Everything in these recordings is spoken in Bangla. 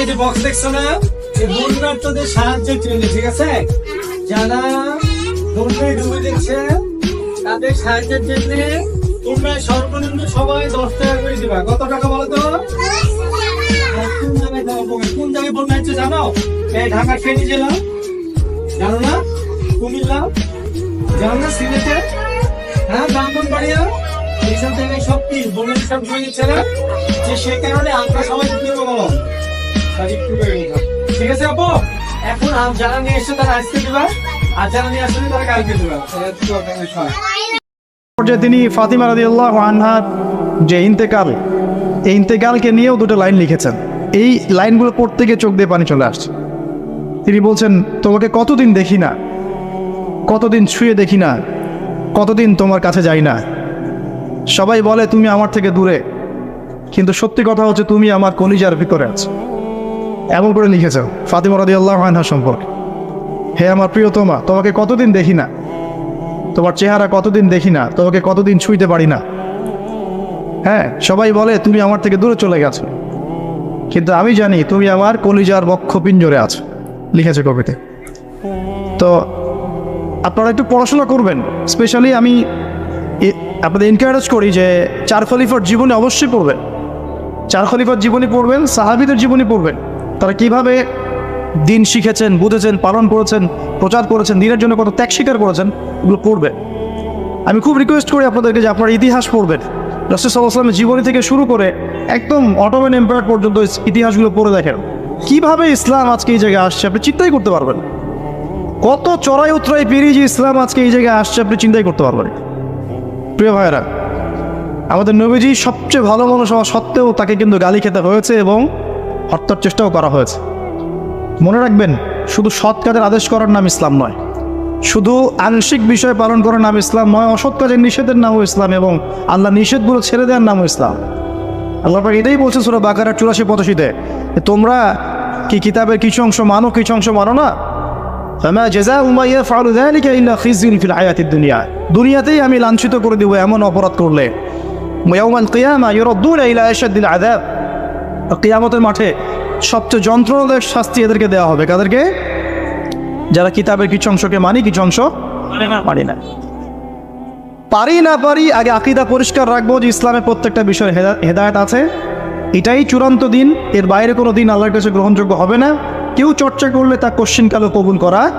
এই বক্স দেখছ না এই বন্যার্থদের সাহায্যের জন্য, ঠিক আছে? যারা বন্যায় ডুবে দিচ্ছে তাদের সাহায্যের জন্য তোমরা সর্বনিম্ন সবাই দশ টাকা করে দিবা। কত টাকা বলো তো? কোন জায়গায় বন্যা হচ্ছে জানো? এই ঢাকা ফেনী জেলা। জানো না? কুমিল্লা। জানো না সিলেটে? হ্যাঁ ব্রাহ্মণবাড়িয়া? এইসব জায়গায় সব কি? বন্যার সব ডুবে দিচ্ছে না? যে সে কারণে আমরা সবাই করব বলো। ঠিক আছে আপু এখন যারা নিয়ে তারা আজকে দিবা আর যারা নিয়ে তারা কালকে দিবা তিনি ফাতিমা রাদিয়াল্লাহু আনহার যে ইন্তেকাল, এই ইন্তেকালকে নিয়েও দুটো লাইন লিখেছেন। এই লাইনগুলো পড়তে গিয়ে চোখ দিয়ে পানি চলে আসছে। তিনি বলছেন, তোমাকে কতদিন দেখি না? কতদিন ছুঁয়ে দেখি না? কতদিন তোমার কাছে যাই না? সবাই বলে, তুমি আমার থেকে দূরে। কিন্তু সত্যি কথা হচ্ছে, তুমি আমার কলিজার ভিতরে আছো। এমন করে লিখেছেন ফাতিমা রাদিয়াল্লাহু আনহা সম্পর্কে। হে আমার প্রিয়তমা, তোমাকে কতদিন দেখি না? তোমার চেহারা কতদিন দেখি না? তোমাকে কতদিন ছুঁইতে পারি না? হ্যাঁ সবাই বলে তুমি আমার থেকে দূরে চলে গেছো। কিন্তু আমি জানি তুমি আমার কলিজার বক্ষ পিঞ্জরে আছো, লিখেছে কবিতে। তো আপনারা একটু পড়াশোনা করবেন, স্পেশালি আমি আপনাদের এনকারেজ করি যে চার খলিফার জীবনে অবশ্যই পড়বেন। চার খলিফার জীবনী পড়বেন, সাহাবিদের জীবনী পড়বেন। তারা কীভাবে দিন শিখেছেন, বুঝেছেন, পালন করেছেন, প্রচার করেছেন, দিনের জন্য কত ত্যাগ স্বীকার করেছেন, এগুলো পড়বেন আমি খুব রিকোয়েস্ট করি আপনাদেরকে যে আপনারা ইতিহাস পড়বেন। রসুল সাল্লাহামের জীবনী থেকে শুরু করে একদম অটোমেন এম্পায়ার পর্যন্ত ইতিহাসগুলো পড়ে দেখেন। কীভাবে ইসলাম আজকে এই জায়গায় আসছে, আপনি চিন্তাই করতে পারবেন কত চড়াই উতরাই পেরিয়ে যে ইসলাম আজকে এই জায়গায় আসছে, আপনি চিন্তাই করতে পারবেন প্রিয় ভাইয়েরা, আমাদের নবীজি সবচেয়ে ভালো মানুষ হওয়া সত্ত্বেও তাকে কিন্তু গালি খেতে হয়েছে এবং হত্যার চেষ্টাও করা হয়েছে। মনে রাখবেন, শুধু সৎ কাজের আদেশ করার নাম ইসলাম নয়। শুধু আংশিক বিষয় পালন করার নাম ইসলাম নয়, অসৎ কাজের নিষেধের নামও ইসলাম এবং আল্লাহ নিষেধগুলো ছেড়ে দেওয়ার নামও ইসলাম। আল্লাহ এটাই বলছে সুরা বাকারা চুরাশি পঁচাশিতে তোমরা কি কিতাবের কিছু অংশ মানো, কিছু অংশ মানো না? দুনিয়াতেই আমি লাঞ্ছিত করে দিব এমন অপরাধ করলে। কিয়ামতের মাঠে সবচেয়ে যন্ত্রণাদায়ক শাস্তি এদেরকে দেওয়া হবে। কাদেরকে? যারা কিতাবের কিছু অংশকে মানি কিছু অংশ মানি না। পারি না পারি আগে আকিদা পরিষ্কার রাখব যে ইসলামের প্রত্যেকটা বিষয়ে হেদায়ত আছে। এটাই চূড়ান্ত দিন। এর বাইরে কোনো দিন আল্লাহর কাছে গ্রহণযোগ্য হবে না। কেউ চর্চা করলে তা কোশ্চিনকালে কবুল করা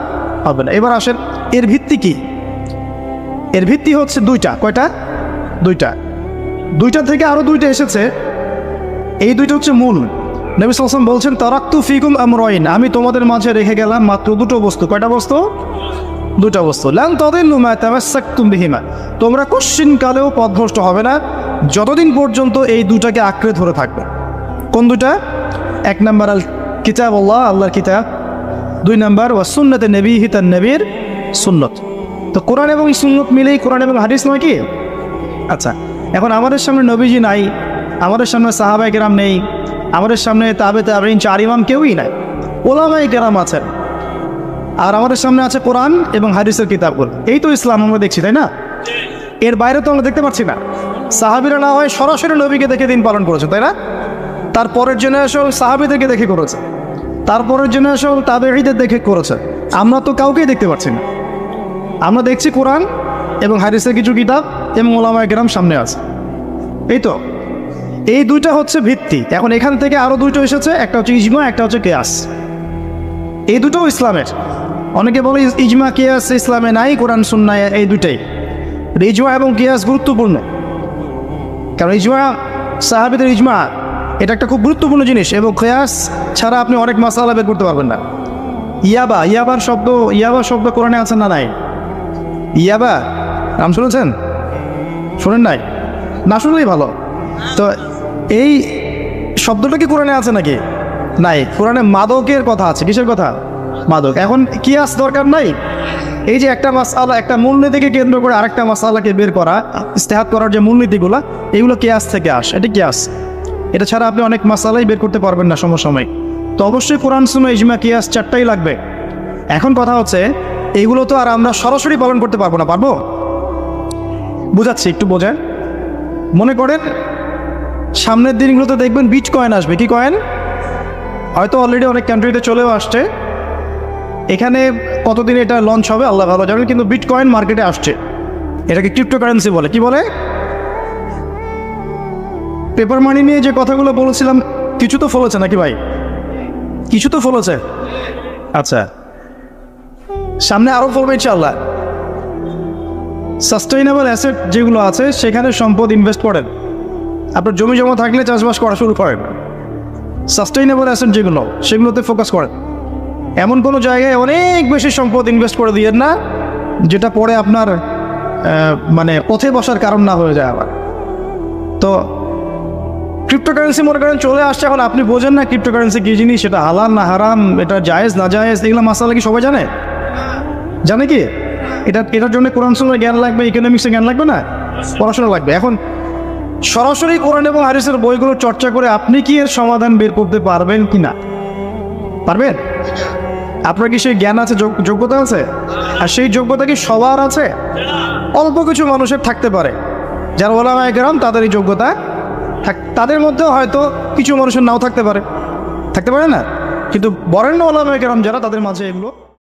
হবে না। এবার আসেন এর ভিত্তি কি? এর ভিত্তি হচ্ছে দুইটা। কয়টা? দুইটা। দুইটা থেকে আরও দুইটা এসেছে। এই দুইটা হচ্ছে মূল। নবী সালসাম বলছেন, তারাক্তু ফিকুম আমরইন। আমি তোমাদের মাঝে রেখে গেলাম মাত্র দুটো বস্তু। কয়টা বস্তু? দুটো বস্তু। মা তামাসসাকতুম বিহিমা। তোমরা কোশ্চিন কালেও পথভ্রষ্ট হবে না, যতদিন পর্যন্ত এই দুটাকে আঁকড়ে ধরে থাকবে। কোন দুটা এক নাম্বার আল কিতাব আল্লাহ আল্লাহর কিতাব। দুই নাম্বার, ওয়া সুন্নতে নবী হিতান নবীর সুন্নত। তো কোরআন এবং সুন্নত মিলেই কোরআন এবং হাদিস নয় কি? আচ্ছা এখন আমাদের সামনে নবীজি নাই। আমাদের সামনে সাহাবাই কেরাম নেই, আমাদের সামনে তাবে তাবিন চার ইমাম কেউই নাই ওলামাই কেরাম আছেন। আর আমাদের সামনে আছে কোরআন এবং হাদিসের কিতাবগুলো। এই তো ইসলাম, আমরা দেখছি, তাই না? এর বাইরে তো আমরা দেখতে পাচ্ছি না। সাহাবিরা না হয় সরাসরি নবীকে দেখে দিন পালন করেছে, তাই না? তারপরের জেনারেশন সাহাবিদেরকে দেখে করেছে। তারপরের জেনারেশন তাবেঈদের দেখে করেছে। আমরা তো কাউকেই দেখতে পাচ্ছি না। আমরা দেখছি কোরআন এবং হারিসের কিছু কিতাব এবং ওলামায় গ্রাম সামনে আছে। এই তো। এই দুইটা হচ্ছে ভিত্তি। এখন এখান থেকে আরও দুইটা এসেছে, একটা হচ্ছে ইজমা, একটা হচ্ছে কেয়াস। এই দুটোও ইসলামের। অনেকে বলে ইজমা, কেয়াস ইসলামে নাই, কোরআন, সুন্নায় এই দুটাই ইজমা এবং কেয়াস গুরুত্বপূর্ণ। কারণ ইজমা সাহাবিদের ইজমা, এটা একটা খুব গুরুত্বপূর্ণ জিনিস এবং কিয়াস ছাড়া আপনি অনেক মাসালা বের করতে পারবেন না। ইয়াবা, ইয়াবার শব্দ, ইয়াবা শব্দ কোরআনে আছে না নাই? ইয়াবা, নাম শুনেছেন? শোনেন নাই? না শুনলেই ভালো। তো এই শব্দটা কি কোরআনে আছে নাকি? নাই, কোরআনে মাদকের কথা আছে। কিসের কথা? মাদক। এখন কিয়াস দরকার নাই? এই যে একটা মাসালা একটা মূলনীতিকে কেন্দ্র করে আরেকটা মাসালাকে বের করা ইস্তেহাত করার যে মূলনীতিগুলো এগুলো কিয়াস থেকে আস। এটা কিয়াস। এটা ছাড়া আপনি অনেক মাসালাই বের করতে পারবেন না সমসাময়িক। তো অবশ্যই কোরআন, সুন্নাহ, ইজমা, কিয়াস চারটাই লাগবে। এখন কথা হচ্ছে, এগুলো তো আর আমরা সরাসরি পালন করতে পারব না, পারব? বুঝাচ্ছি, একটু বোঝেন। মনে করেন সামনের দিনগুলোতে দেখবেন বিচ কয়েন আসবে। কি কয়েন হয়তো অলরেডি অনেক কান্ট্রিতে চলেও আসছে। এখানে কতদিন এটা লঞ্চ হবে, আল্লাহ ভালো জানেন, কিন্তু বিটকয়েন মার্কেটে আসছে। এটাকে ক্রিপ্টোকারেন্সি বলে। কি বলে? পেপার মানি নিয়ে যে কথাগুলো বলেছিলাম, কিছু তো ফলেছে নাকি ভাই? কিছু তো ফলেছে? আচ্ছা। সামনে আরও ফলবে ইনশাল্লাহ সাস্টেইনেবল অ্যাসেট যেগুলো আছে, সেখানে সম্পদ ইনভেস্ট করেন। আপনার জমি জমা থাকলে চাষবাস করা শুরু করেন। সাস্টেইনেবল অ্যাসেট যেগুলো, সেগুলোতে ফোকাস করেন। এমন কোনো জায়গায় অনেক বেশি সম্পদ ইনভেস্ট করে দিয়েন না, যেটা পরে আপনার মানে পথে বসার কারণ না হয়ে যায় আবার। তো ক্রিপ্টোকারেন্সি মনে করেন চলে আসছে, এখন আপনি বোঝেন না ক্রিপ্টোকারেন্সি কী জিনিস, সেটা হালাল না হারাম, এটা জায়েজ না জায়েজ, এগুলো মাসালা কি সবাই জানে? জানে কি? এটা, এটার জন্য কোরআন জ্ঞান লাগবে ইকোনমিক্সের জ্ঞান লাগবে না? পড়াশোনা লাগবে। এখন সরাসরি কোরআন এবং হারিসের বইগুলো চর্চা করে আপনি কি এর সমাধান বের করতে পারবেন কি না পারবেন? আপনার কি সেই জ্ঞান আছে, যোগ- যোগ্যতা আছে? আর সেই যোগ্যতা কি সবার আছে? অল্প কিছু মানুষের থাকতে পারে। যারা ওলামায় গেরাম তাদের এই যোগ্যতা তাদের মধ্যেও হয়তো কিছু মানুষের নাও থাকতে পারে। থাকতে পারে না? কিন্তু বরেণ্য ওলামায় গেরাম যারা, তাদের মাঝে এগুলো